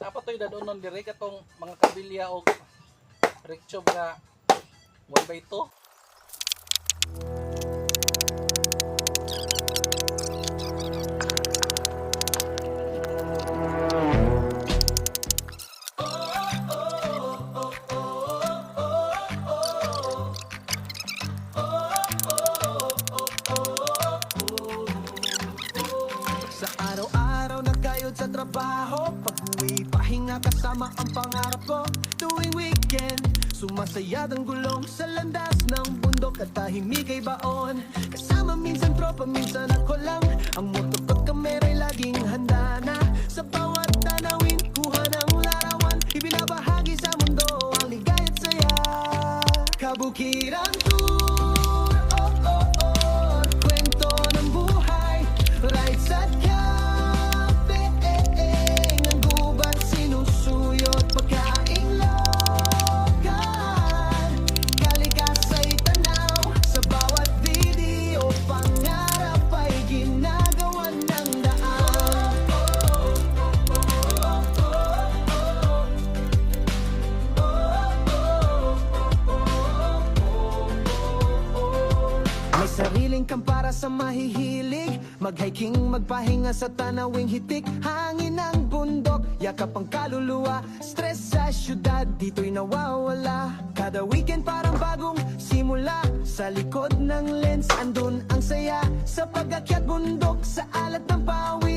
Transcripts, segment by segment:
Dapat to'y dadonon dire katong mga kabilya o rekchob nga 1 by 2. Ko Tuwing weekend, sumasayad ang gulong Sa landas ng bundok at tahimik ay baon. Kasama minsan tropa, minsan ako lang. Ang motor at kamera'y laging handa na. Sa bawat para sa mahihilig. Mag-hiking, magpahinga sa tanawing hitik. Hangin ng bundok, yakap ang kaluluwa. Stress sa syudad, dito'y nawawala. Kada weekend parang bagong simula. Sa likod ng lens, andun ang saya. Sa pag-akyat bundok, sa alat ng pawis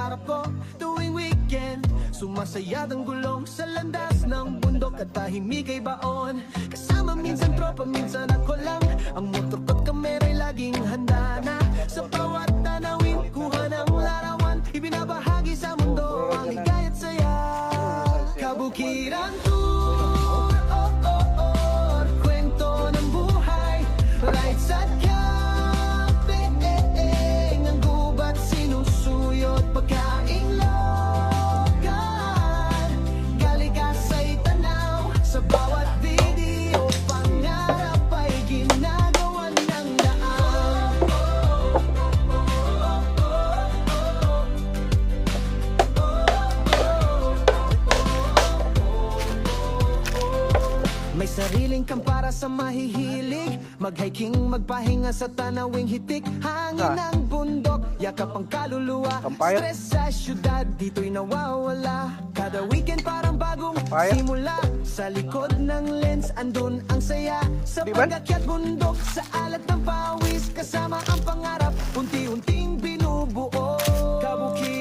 pangarap ko Tuwing weekend, sumasayad ang gulong Sa landas ng bundok at tahimik ay baon. Kasama minsan tropa, minsan ako lang. Ang motor ko't kamera'y laging handa na. Sa bawat tanawin, kuha ng larawan. Ibinabahagi sa mundo ang ligay at saya. Kabukiran tour, sa mahihilig. Mag-hiking, magpahinga sa tanawing hitik. Hangin Ah. ng bundok, yakap ang kaluluwa. Kampaya. Stress sa syudad, dito'y nawawala. Kada weekend parang bagong Kaya? simula. Sa likod ng lens andun ang saya. Sa Di pagakyat bundok sa alat ng pawis. Kasama ang pangarap unti-unting binubuo. Kabukiran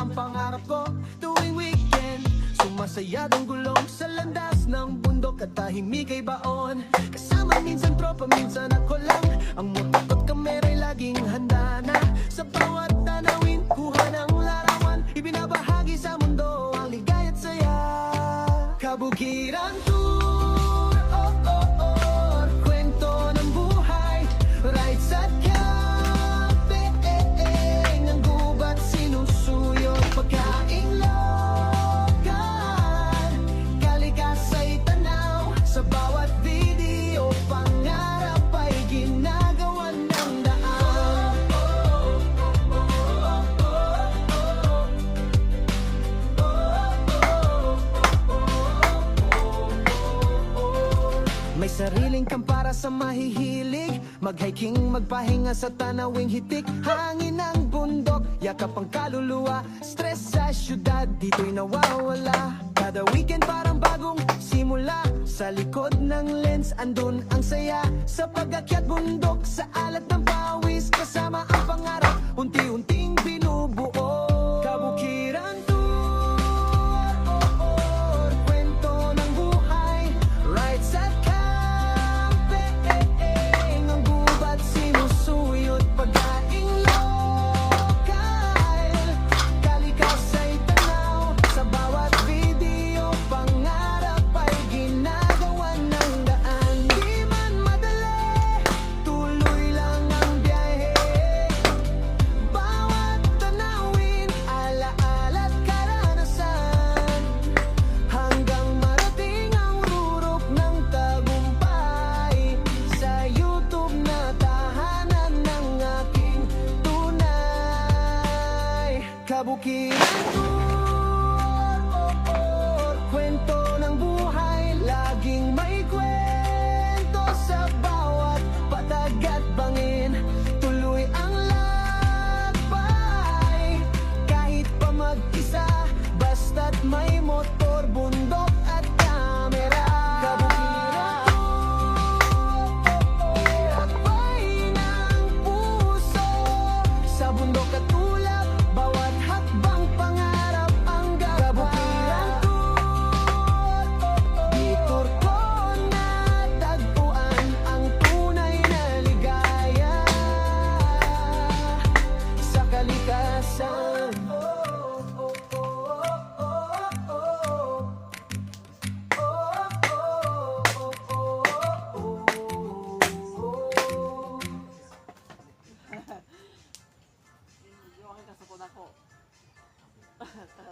ang pangarap ko Tuwing weekend, sumasaya ng gulong Sa landas ng bundok at tahimik ay baon. Kasama minsan tropa, minsan ako lang. Ang motor at kamera'y laging handa na. Sa bawat tanawin, kuha ng sa mahihilig. Maghiking, magpahinga sa tanawing hitik. Hangin ang bundok, yakap ang kaluluwa. Stress sa syudad, dito'y nawawala. Kada weekend parang bagong simula. Sa likod ng lens, andun ang saya. Sa pagakyat bundok, sa alat ng pawis. Kasama ang pangarap, unti-unti